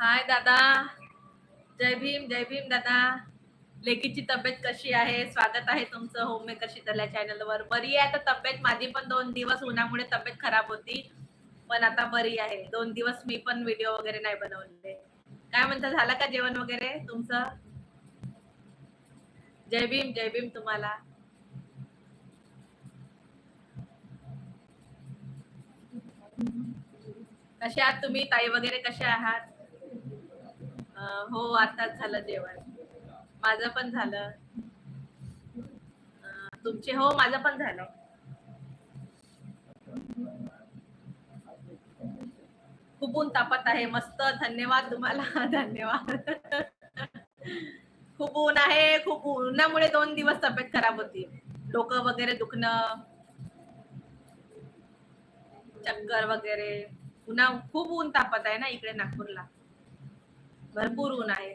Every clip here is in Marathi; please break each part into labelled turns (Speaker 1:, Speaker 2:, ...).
Speaker 1: हाय दादा. जय भीम जय भीम दादा. लेकीची तब्येत कशी आहे? स्वागत आहे तुमचं होम मेकर शीतल या चॅनलवर बरी आहे? तर तब्येत माझी पण दोन दिवस उन्हामुळे तब्येत खराब होती. पण आता बरी आहे. दोन दिवस मी पण व्हिडिओ वगैरे नाही बनवले. काय म्हणता झालं का जेवण वगैरे तुमचं? जय भीम जय भीम तुम्हाला. कसे आहात तुम्ही? ताई वगैरे कसे आहात? हो आताच झालं जेवण. माझं पण झालं. तुमचे हो माझं पण झालं. खूप ऊन तापत आहे. मस्त धन्यवाद तुम्हाला. धन्यवाद. खूप ऊन आहे खूप उन्हामुळे दोन दिवस तब्येत खराब होती. डोकं वगैरे दुखणं चक्कर वगैरे. उन्हा खूप ऊन तापत आहे ना इकडे नागपूरला. भरपूर ऊन आहे.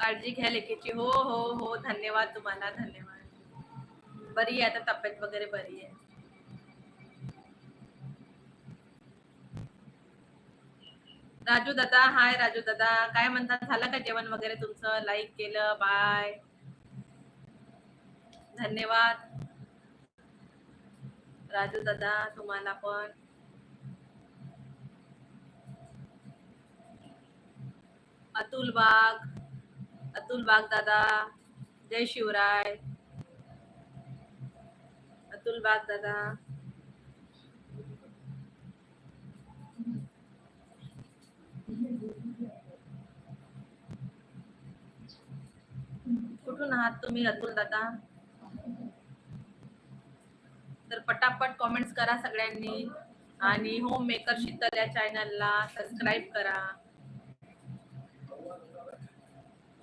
Speaker 1: काळजी घ्या लेकीची. हो हो हो. धन्यवाद तुम्हाला, धन्यवाद. बरी आहे आता तब्येत वगैरे बरी आहे. राजू दादा हाय राजू दादा. काय म्हणतात? झालं का जेवण वगैरे तुमचं? लाईक केलं बाय धन्यवाद. राजू दादा तुम्हाला पण. अतुल बाग. अतुल बाग दादा. जय शिवराय. अतुल बाग दादा. कुठून आहात तुम्ही अतुल दादा? तर पटापट कॉमेंट्स करा सगळ्यांनी आणि होम मेकर शीतल या चॅनलला सबस्क्राईब करा.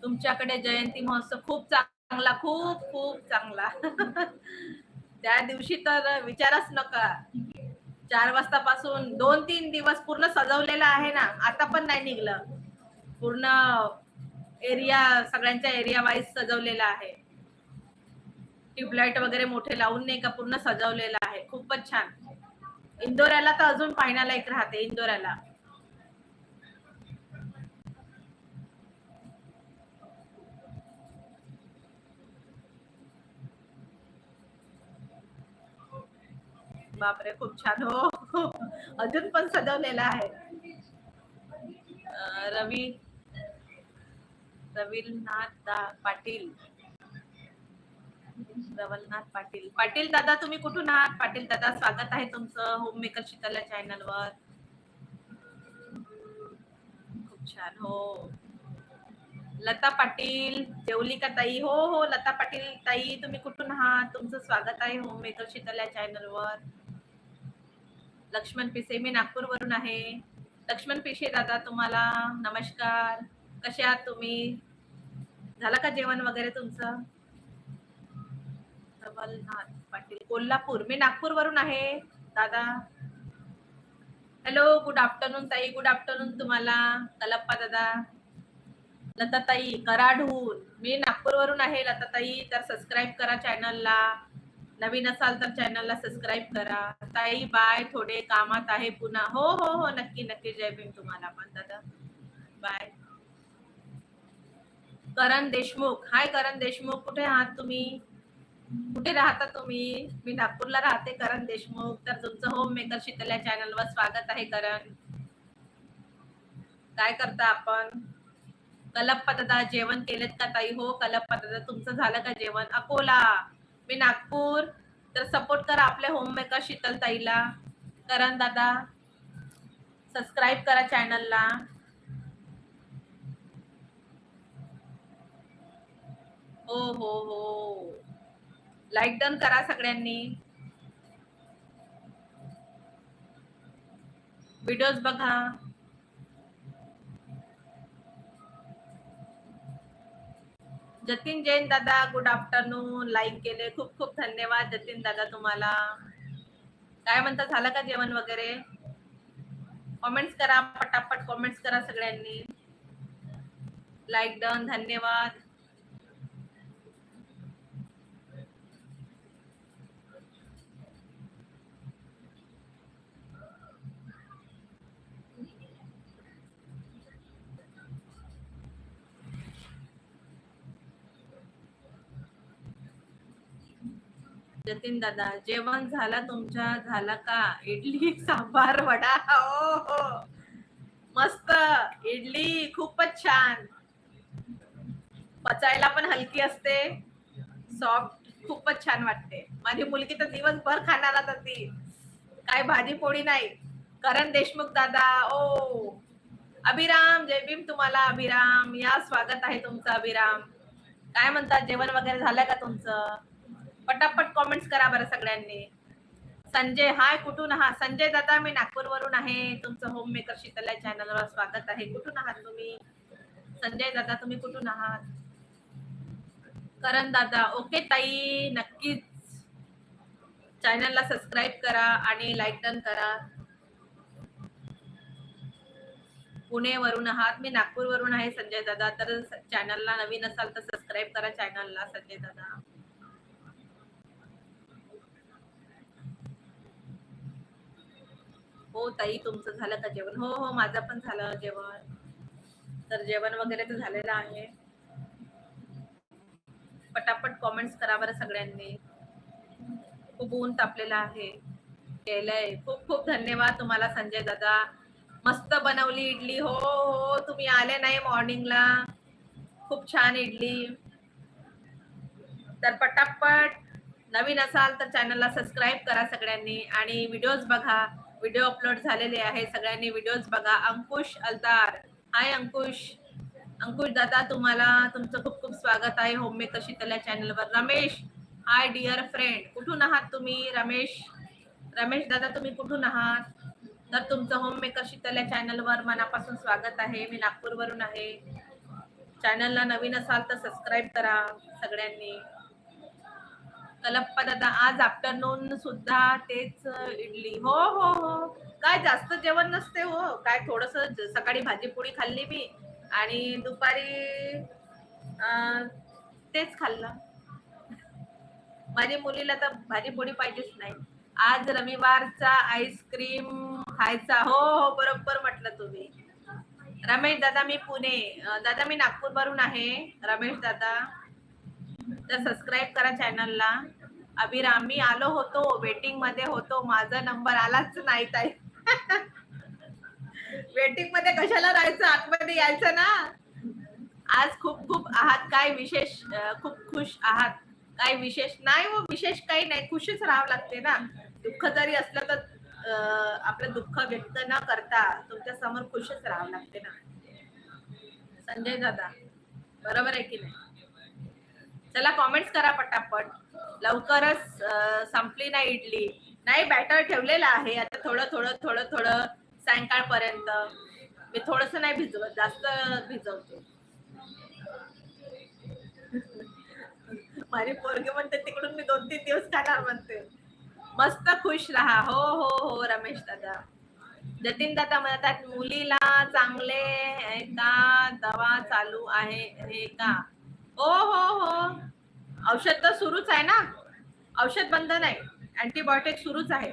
Speaker 1: तुमच्याकडे जयंती महोत्सव खूप चांगला खूप खूप चांगला. त्या दिवशी तर विचारच नका. चार वाजता पासून दोन तीन दिवस पूर्ण सजवलेलं आहे ना आता पण नाही निघलं. पूर्ण एरिया सगळ्यांच्या एरिया वाईज सजवलेला आहे. ट्यूबलाईट वगैरे मोठे लावून नाही का पूर्ण सजवलेलं आहे. खूपच छान. इंदोऱ्याला तर अजून पाहण्यालायक राहते इंदोऱ्याला. बापरे खूप छान. हो, हो. अजून पण सजवलेला आहे. रवी रविलनाथ पाटील. रवलनाथ पाटील. पाटील दादा तुम्ही कुठून आहात? पाटील दादा स्वागत आहे तुमचं होम मेकर शीतल चॅनल वर. खूप छान हो. लता पाटील जेवली का ताई हो हो लता पाटील ताई तुम्ही कुठून आहात? तुमचं स्वागत आहे होम मेकर शीतल चॅनल वर. लक्ष्मण पिसे मी नागपूर वरून आहे. लक्ष्मण पिसे दादा तुम्हाला नमस्कार. कसे आहात तुम्ही? झालं का जेवण वगैरे तुमचं? कमलनाथ पाटील कोल्हापूर. मी नागपूर वरून आहे. दादा. हॅलो गुड आफ्टरनून ताई. गुड आफ्टरनून तुम्हाला. कलप्पा दादा. लताताई कराडहून. मी नागपूर वरून आहे लताताई. तर सबस्क्राईब करा चॅनलला नवीन असाल तर चॅनलला सबस्क्राईब करा. ताई बाय थोडे कामात आहे पुन्हा. हो हो हो. नक्की नक्की. जय भीम तुम्हाला पण दादा. बाय करण देशमुख. हाय करण देशमुख कुठे आहात तुम्ही? कुठे राहता तुम्ही? मी नागपूरला राहते करण देशमुख. तर तुमचं होम मेकर शीतल चॅनलवर स्वागत आहे करण. काय करता आपण? कलप्पा दादा जेवण केलेत का ताई? हो कलप्पा दादा तुमचं झालं का जेवण? अकोला. मी नागपूर. तर सपोर्ट करा आपल्या होम मेकर शीतल ताईला. करण दादा सबस्क्राईब करा चॅनलला हो हो हो. लाईक डन करा सगळ्यांनी. व्हिडिओज बघा. जतीन जैन दादा गुड आफ्टरनून लाईक केले. खूप खूप धन्यवाद जतीन दादा तुम्हाला. काय म्हणता झालं का जेवण वगैरे? कॉमेंट्स करा पटापट कॉमेंट्स करा सगळ्यांनी. लाईक डन धन्यवाद. जतीन दादा जेवण झालं तुमच्या? झालं का? इडली सांबार वडा? हो हो. मस्त. इडली खूपच छान. पचायला पण हलकी असते. सॉफ्ट खूपच छान वाटते. माझी मुलगी तर दिवसभर खाणार आता ती. काय भाजी पोळी नाही. करण देशमुख दादा ओ. अभिराम जय भीम तुम्हाला अभिराम. या स्वागत आहे तुमचं अभिराम. काय म्हणतात जेवण वगैरे झालं का तुमचं? पटापट कॉमेंट्स करा बरं सगळ्यांनी. संजय हाय कुठून आहात? संजय दादा मी नागपूरवरून आहे. तुमचं होम मेकर शीतला चॅनलवर स्वागत आहे. कुठून आहात तुम्ही? संजय दादा तुम्ही कुठून आहात? करण दादा ओके ताई नक्कीच. चॅनलला सबस्क्राईब करा आणि लाईक डन करा. पुणेवरून आहात. मी नागपूरवरून आहे संजय दादा. तर चॅनलला नवीन असाल तर सबस्क्राईब करा चॅनलला संजय दादा. हो ताई तुमचं झालं का जेवण. हो हो माझं पण झालं जेवण. तर जेवण वगैरे तर झालेलं आहे. पटापट कॉमेंट्स करा बरं सगळ्यांनी. खूप ऊन तापलेलं आहे. केलंय. खूप खूप धन्यवाद तुम्हाला संजय दादा. मस्त बनवली इडली. हो हो, हो तुम्ही आले नाही मॉर्निंगला खूप छान इडली. तर पटापट नवीन असाल तर चॅनलला सबस्क्राईब करा सगळ्यांनी. आणि व्हिडिओज बघा. व्हिडिओ अपलोड झालेले आहे. सगळ्यांनी व्हिडिओज बघा. अंकुश अलतार. हाय अंकुश. अंकुश दादा तुम्हाला तुमचं खूप खूप स्वागत आहे. होम मेकर शीतला चॅनलवर. रमेश. Hi dear friend. कुठून आहात तुम्ही रमेश? रमेश दादा तुम्ही कुठून आहात? तर तुमचं होम मेकर शीतल चॅनलवर मनापासून स्वागत आहे. मी नागपूरवरून आहे. चॅनलला नवीन असाल तर सबस्क्राईब करा सगळ्यांनी. कलप्पा दादा आज आफ्टरनून सुद्धा तेच इडली. हो हो हो. काय जास्त जेवण नसते हो. काय थोडस सकाळी भाजी पोळी खाल्ली मी आणि दुपारी तेच खाल्लं. माझ्या मुलीला तर भाजी पोळी पाहिजेच नाही. आज रविवारचा आईस्क्रीम खायचा. हो हो बरोबर म्हटलं तुम्ही. रमेश दादा मी पुणे. दादा मी नागपूर वरून आहे. रमेश दादा. तर सबस्क्राईब करा चॅनलला अभिराम मी आलो होतो वेटिंगमध्ये होतो. माझा नंबर आलाच नाही ताई. वेटिंगमध्ये कशाला राहायचं? आतमध्ये यायचं ना. आज खूप खूप आहात. काय विशेष खूप खुश आहात. काय विशेष? नाही हो विशेष काही नाही. खुशच राहावं लागते ना. दुःख जरी असलं तर आपलं दुःख व्यक्त न करता तुमच्यासमोर खुशच राहावं लागते ना. संजय दादा बरोबर आहे की नाही? चला कॉमेंट्स करा पटापट. लवकरच संपली नाही इडली. नाही बॅटर ठेवलेलं आहे. आता थोडं थोडं थोडं थोडं सायंकाळपर्यंत. मी थोडस नाही भिजवत जास्त भिजवते. माझी पोरगी म्हणते तिकडून मी दोन तीन दिवस खाणार म्हणते. मस्त खुश राहा. हो हो हो रमेश दादा. जतीन दादा म्हणतात मुलीला चांगले का दवा चालू आहे हे का? हो हो हो. औषध तर सुरूच आहे ना? औषध बंद नाही. अँटीबायोटिक सुरूच आहे.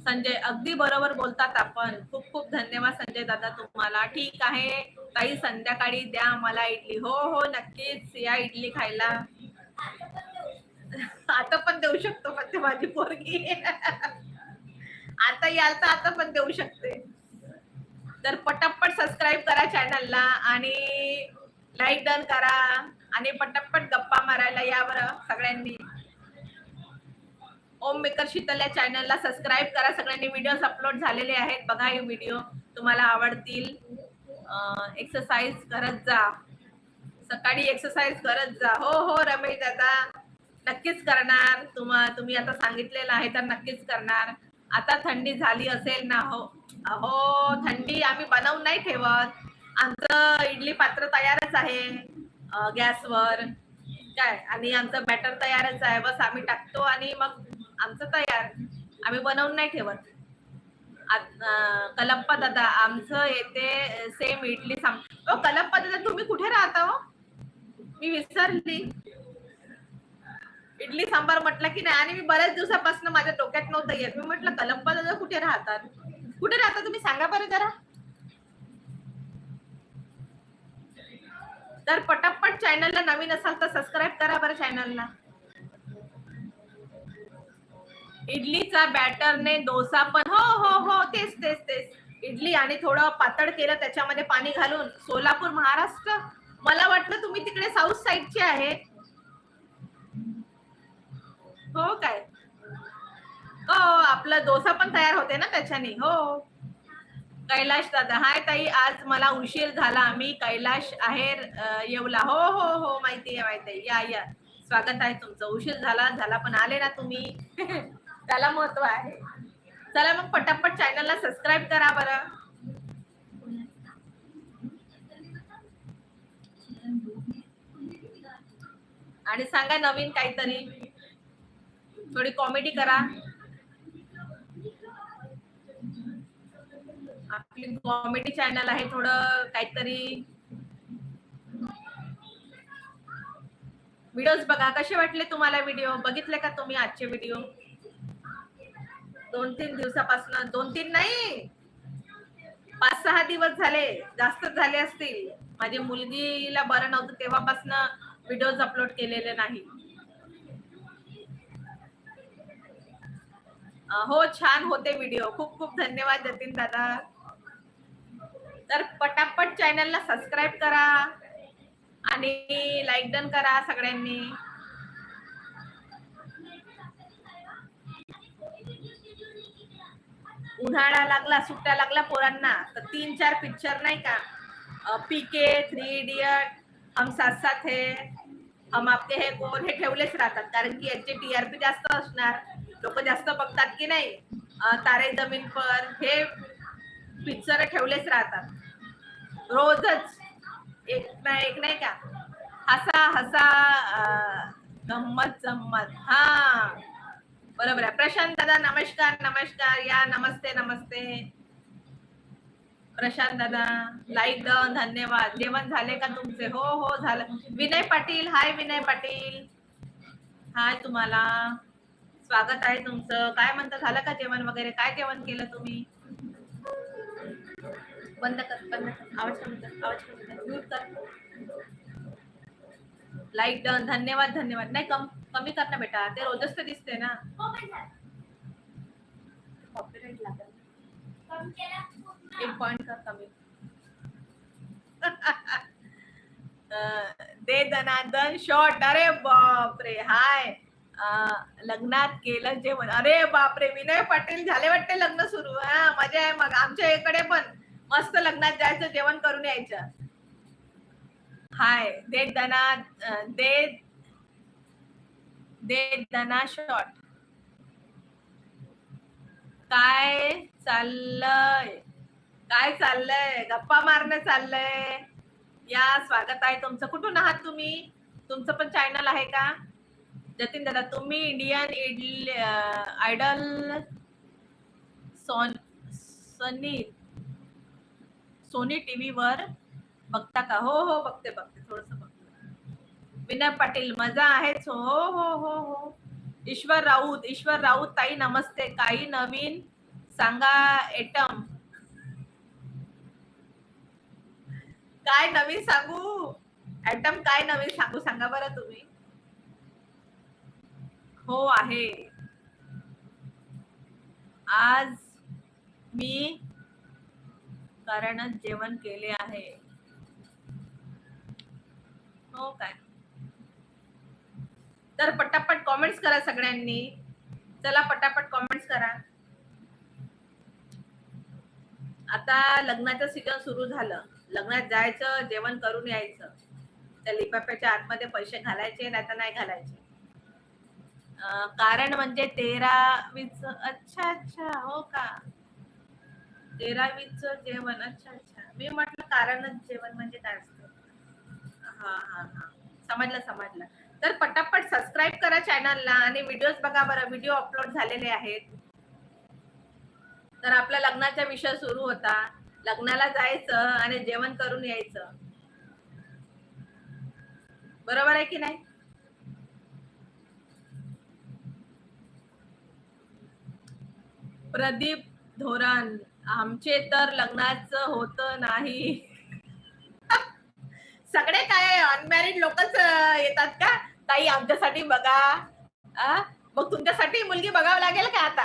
Speaker 1: संजय अगदी बरोबर बोलतात आपण. खूप खूप धन्यवाद संजय दादा तुम्हाला. ठीक आहे. काही संध्याकाळी द्या मला इडली. हो हो नक्कीच. या इडली खायला. आता पण देऊ शकतो पण ते माझी पोरगी. आता याल तर आता पण देऊ शकते. तर पटापट सबस्क्राईब करा चॅनलला आणि लाइट डन करा. आणि पटापट गप्पा मारायला या बरं सगळ्यांनी. ओम मेकर शीतल या चॅनलला सबस्क्राईब करा. सगळ्यांनी व्हिडिओज अपलोड झालेले आहेत. बघा हे व्हिडिओ तुम्हाला आवडतील. एक्सरसाइज करत जा. सकाळी एक्सरसाइज करत जा. हो हो रमेश दादा. नक्कीच करणार. तुम्हा तुम्ही आता सांगितलेलं आहे तर नक्कीच करणार. आता थंडी झाली असेल ना हो. हो थंडी आम्ही बनवून नाही ठेवत. आमचं इडली पात्र तयारच आहे गॅसवर. काय? आणि आमचं बॅटर तयारच आहे. बस आम्ही टाकतो आणि मग आमचं तयार. आम्ही बनवून नाही ठेवत. कलप्पा दादा आमचं येते सेम इडली सांग ओ कलप्पा दादा तुम्ही कुठे राहता हो? मी विसरली. इडली सांबार म्हटलं की नाही? आणि मी बऱ्याच दिवसापासून माझ्या डोक्यात नव्हतं येत. मी म्हटलं कलप्पा दादा कुठे राहतात? कुठे राहता तुम्ही? सांगा बरं जरा. तर पटापट चॅनलला नवीन असाल तर सबस्क्राईब करा बरं चॅनलला. इडलीचा बॅटरने डोसा पण हो हो हो तेच तेच तेच. इडली आणि थोडं पातळ केलं त्याच्यामध्ये पाणी घालून सोलापूर महाराष्ट्र. मला वाटलं तुम्ही तिकडे साऊथ साईडचे आहे. हो काय? हो आपला डोसा पण तयार होते ना त्याच्याने. हो. कैलाश दादा. हाय ताई आज मला उशीर झाला. मी कैलाश आहेर येवला. हो हो हो माहिती आहे माहिती आहे. या या. स्वागत आहे तुमचं. उशीर झाला झाला पण आले ना तुम्ही. त्याला महत्त्व आहे. चला मग पटापट चॅनलला सबस्क्राईब करा बरं. आणि सांगा नवीन काहीतरी. थोडी कॉमेडी करा. आपली कॉमेडी चॅनल आहे थोडं काहीतरी व्हिडिओज बघा. कसे वाटले तुम्हाला व्हिडिओ बघितले का तुम्ही आजचे व्हिडिओ दोन तीन दिवसापासून दोन तीन नाही पाच सहा दिवस झाले जास्त झाले असतील. माझी मुलगीला बरं नव्हतं तेव्हापासून व्हिडिओज अपलोड केलेले नाही. हो छान होते व्हिडिओ खूप खूप धन्यवाद जतीन दादा. तर पटापट चॅनलला सबस्क्राईब करा आणि लाईक डन करा सगळ्यांनी. उन्हाळा लागला सुट्ट्या लागल्या पोरांना. तर तीन चार पिक्चर नाही का? पीके थ्री इडियट हम साथ साथ हे हम आपके हे कोण हे ठेवलेच राहतात. कारण की याचे टीआरपी जास्त असणार. लोक जास्त बघतात की नाही? तारे जमीन पर हे पिक्चर ठेवलेच राहतात. रोजच. एक ना एक नाही का? हसा हसा अं, गंमत जम्मत हा. बरोबर आहे. प्रशांत दादा नमस्कार नमस्कार. या नमस्ते नमस्ते. प्रशांत दादा लाईक डन धन्यवाद. जेवण झाले का तुमचे? हो हो झालं. विनय पाटील हाय विनय पाटील. हाय तुम्हाला. स्वागत आहे तुमचं. काय म्हणता झालं का जेवण वगैरे? काय जेवण केलं तुम्ही? बंद कर बंद कर. आवाज कमी कर आवाज कमी कर. म्यूट कर. लाईक डन धन्यवाद धन्यवाद. नाही कम कमी कर ना बेटा. ते रोजच तर दिसते ना. लागेल. एक पॉइंट कर कमी. दे दनादन शॉर्ट अरे बापरे. हाय. लग्नात केलं जेवण. अरे बापरे. विनय पाटील झाले वाटते लग्न सुरू. हा मजा आहे मग. आमच्या इकडे पण. मस्त लग्नात जायचं जेवण करून यायचं. हाय दे दना दे दे दना शॉर्ट काय चाललंय? काय चाललंय? गप्पा मारणं चाललंय. या स्वागत आहे तुमचं. कुठून आहात तुम्ही? तुमचं पण चॅनल आहे का? जतीन दादा तुम्ही इंडियन इडली आयडल सोन सनी सोनी टीव्ही वर बघता का? हो हो बघते बघते. थोडस बघते. विनय पाटील मजा आहेच हो हो हो हो. ईश्वर राऊत ईश्वर राऊत ताई नमस्ते. काही नवीन सांगा एटम. काय नवीन सांगू? ऍटम काय नवीन सांगू? सांगा बरं तुम्ही. हो आहे. आज मी कारणच जेवण केले आहे. हो काय? तर पटापट कॉमेंट्स करा सगळ्यांनी. चला पटापट कॉमेंट्स करा. आता लग्नाचं सीजन सुरू झालं. लग्नात जायचं जेवण करून यायचं. त्या लिफाफ्याच्या आतमध्ये पैसे घालायचे नाही तर नाही घालायचे. कारण म्हणजे तेरा वीस अच्छा अच्छा हो का? तेरावीच जेवण अच्छा अच्छा. मी म्हटलं कारणच जेवण म्हणजे काय असतं? हा हा हा. समजलं समजलं. तर पटापट सबस्क्राईब करा चॅनलला आणि व्हिडिओज बघा बरं. व्हिडिओ अपलोड झालेले आहेत. तर आपला लग्नाचा विषय सुरू होता. लग्नाला जायचं आणि जेवण करून यायचं. बरोबर आहे की नाही? प्रदीप धोरण. आमचे तर लग्नाचं होत नाही. सगळे काय अनमॅरिड लोकच येतात का? ताई आमच्यासाठी बघा. मग तुमच्यासाठी मुलगी बघावं लागेल का आता?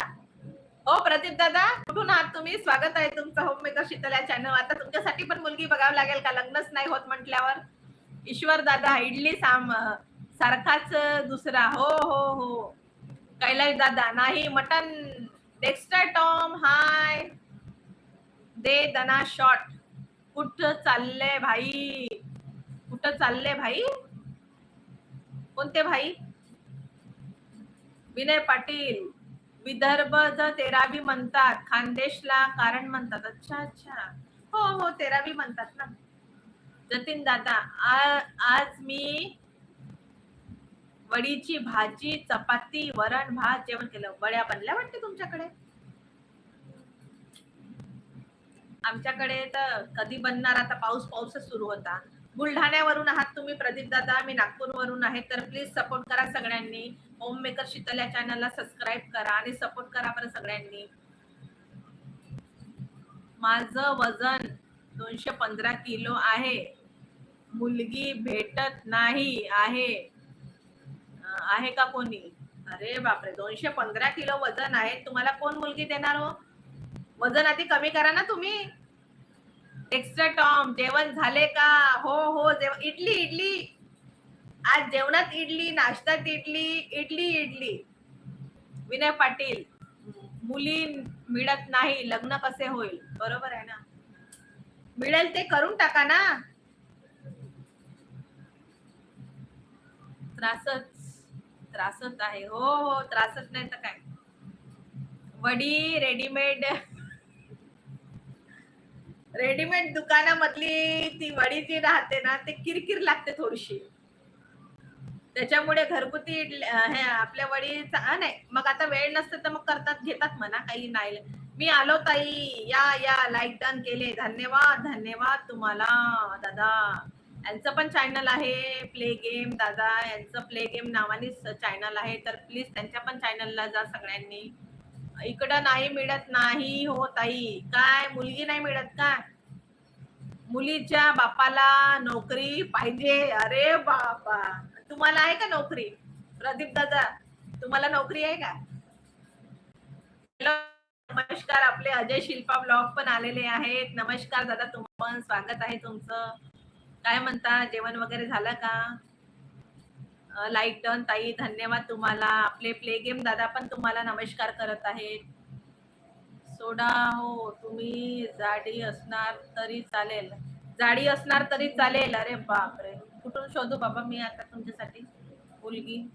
Speaker 1: हो प्रदीप दादा कुठून आहात तुम्ही? स्वागत आहे तुमचं होम मेकर शीतल चॅनल आता तुमच्यासाठी पण मुलगी बघावं लागेल का? लग्नच नाही होत म्हटल्यावर. ईश्वर दादा इडली साम सारखाच दुसरा. हो हो हो. कैलाश दादा नाही मटन. डेक्स्ट्रा टॉम हाय दे दना शॉट कुठ चालले भाई? कुठं चालले भाई? कोणते भाई? विनय पाटील. विदर्भ ज तेरावी म्हणतात. खानदेशला कारण म्हणतात. अच्छा अच्छा. हो हो तेरावी म्हणतात ना. जतीन दादा आ- आज मी वडीची भाजी चपाती वरण भात जेवण केलं. वड्या बनल्या वाटते तुमच्याकडे? आमच्याकडे तर कधी बनणार? आता पाऊस पाऊसच सुरू होता. बुलढाण्यावरून आहात तुम्ही प्रदीप दादा. मी नागपूरवरून आहे. तर प्लीज सपोर्ट करा सगळ्यांनी. होम मेकर शीतल या चॅनलला सबस्क्राईब करा आणि सपोर्ट करा बरं सगळ्यांनी. माझं वजन दोनशे पंधरा किलो आहे. मुलगी भेटत नाही आहे. आहे का कोणी? अरे बापरे दोनशे पंधरा किलो वजन आहे. तुम्हाला कोण मुलगी देणार हो? वजन आधी कमी करा ना तुम्ही. एक्स्ट्रा टॉम जेवण झाले का? हो हो जेवण इडली इडली. आज जेवणात इडली नाश्त्यात इडली इडली इडली. विनय पाटील मुली मिळत नाही लग्न कसे होईल? बरोबर आहे ना? मिळेल ते करून टाका ना. त्रासच त्रासच आहे. हो हो त्रासच नाही तर काय? वडी रेडीमेड रेडीमेड दुकानामधली ती वडी जी राहते ना ते किरकिर लागते थोडीशी. त्याच्यामुळे घरगुती हे आपल्या वडीचा नाही मग आता वेळ नसते तर मग करतात घेतात म्हणा काही नाही. मी आलो ताई या या लाईक डन केले. धन्यवाद धन्यवाद तुम्हाला दादा. यांचं पण चॅनल आहे प्ले गेम दादा. यांचं प्ले गेम नावानेच चॅनल आहे. तर प्लीज त्यांच्या पण चॅनलला जा सगळ्यांनी. इकडं नाही मिळत नाही हो ताई. काय मुलगी नाही मिळत काय मुलीच्या बापाला नोकरी पाहिजे. अरे बाबा. तुम्हाला आहे का नोकरी? प्रदीप दादा तुम्हाला नोकरी आहे का? नमस्कार. आपले अजय शिल्पा ब्लॉग पण आलेले आहेत. नमस्कार दादा तुम पण स्वागत आहे तुमचं. काय म्हणता जेवण वगैरे झालं का? लाईक डन ताई धन्यवाद तुम्हाला. आपले प्ले गेम दादा पण तुम्हाला नमस्कार करत आहेत. सोडा हो तुम्ही जाडी असणार तरी चालेल. जाडी असणार तरी चालेल. अरे बापरे. कुठून शोधू बाबा मी आता तुमच्यासाठी? मुलगी.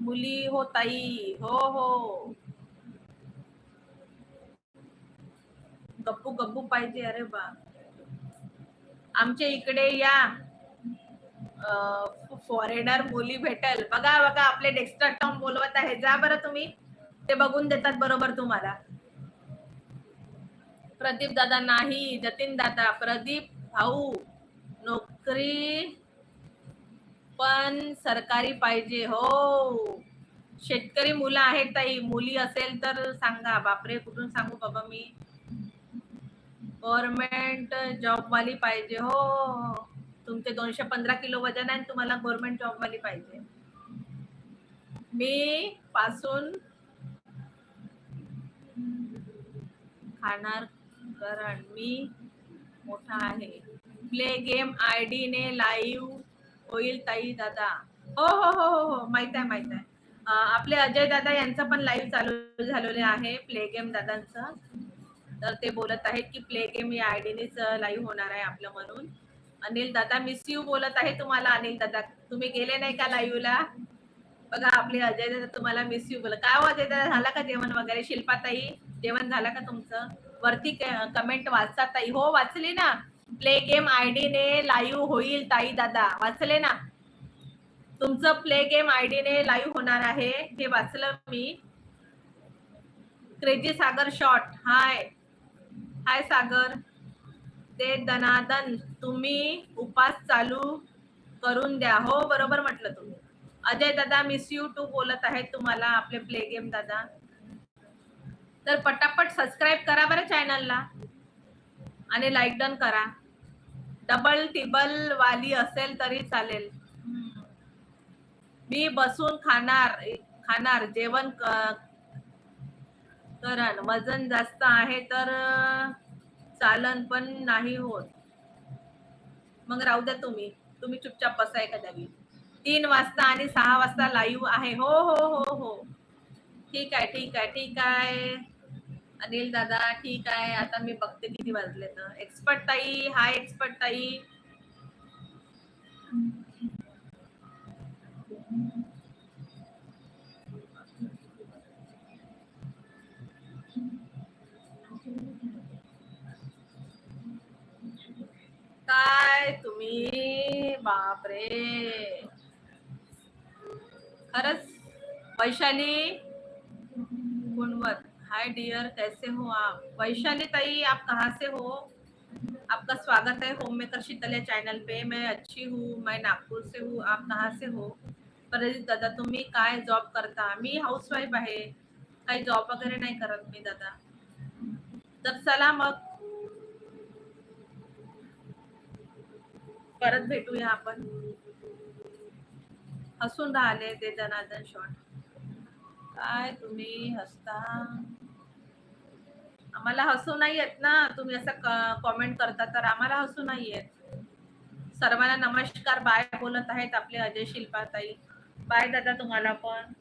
Speaker 1: मुली हो ताई. हो हो. गप्पू गप्पू पाहिजे. अरे बा. आमच्या इकडे या. फॉरेनर मुली भेटेल. बघा बघा आपले डेक्स्टर टॉम बोलवत आहे. जा बरं तुम्ही. ते बघून देतात बरोबर तुम्हाला. प्रदीप दादा नाही. जतीन दादा प्रदीप भाऊ नोकरी पण सरकारी पाहिजे हो. शेतकरी मुलं आहेत ताई. मुली असेल तर सांगा. बापरे कुठून सांगू बाबा मी? गव्हर्नमेंट जॉबवाली पाहिजे हो. तुमचे दोनशे पंधरा किलो वजन आहे आणि तुम्हाला गव्हर्नमेंट जॉब वाली पाहिजे. मी पासून खाणार करण मी मोठा आहे. प्ले गेम आय डी ने लाईव्ह होईल ताई दादा. हो हो हो हो हो माहीत आहे माहीत आहे. आपले अजय दादा यांचं पण लाईव्ह चालू झालेले आहे प्ले गेम दादांचं. तर ते बोलत आहेत की प्ले गेम या आय डीनेच लाईव्ह होणार आहे आपलं म्हणून. अनिल दादा मिस यू बोलत आहे तुम्हाला अनिल दादा. तुम्ही गेले नाही का लाईव्हला बघा आपले अजय दादा तुम्हाला मिस यू बोला काय हो अजय दादा झाला का जेवण वगैरे? शिल्पाताई जेवण झालं का तुमचं? वरती कमेंट वाचता ताई. हो वाचली ना. प्ले गेम आय डी ने लाईव्ह होईल ताई दादा. वाचले ना? तुमचं प्ले गेम आय डी ने लाईव्ह होणार आहे. हे वाचलं मी. क्रेजी सागर शॉट हाय हाय सागर. ते दनादन तुम्ही उपास चालू करून द्या. हो बरोबर म्हटलं तुम्ही. अजय दादा मिस यू टू बोलत आहेत तुम्हाला आपले प्ले गेम दादा. तर पटापट सबस्क्राईब करा बरं चॅनलला आणि लाईक डन करा. डबल टिबल वाली असेल तरी चालेल. मी बसून खाणार खाणार. जेवण क- करण. वजन जास्त आहे तर चालन पण नाही होत. मग राहू द्या तुम्ही. तुम्ही चुपचाप बसा एखाद्या वेळी. तीन वाजता आणि सहा वाजता लाईव्ह आहे. हो हो हो हो. ठीक आहे ठीक आहे ठीक आहे. अनिल दादा ठीक आहे. आता मी बघते किती वाजले तर एक्सपर्ट ताई हाय एक्सपर्ट ताई. काय तुम्ही? बापरे. खरंच, वैशाली? गुणवत हाय डियर कैसे हो आप? वैशाली ताई, आप कहाँ से हो? आपका स्वागत है होम मेकर शीतल चैनल पे। मैं अच्छी हूँ, मैं नागपूर से हूँ। आप कहाँ से हो? परजित दादा, तुम्ही काय जॉब करता? मी हाऊसवाईफ आहे. काही जॉब वगैरे नाही करत मी दादा. तर चला मग परत भेटूया आपण. हसून राहिले ते जनार्दन शॉट काय तुम्ही हसता? आम्हाला हसू नाही येत ना. तुम्ही असं कॉमेंट करता तर आम्हाला हसू नाही येत. सर्वांना नमस्कार. बाय बोलत आहेत आपले अजय शिल्पाताई. बाय दादा तुम्हाला पण.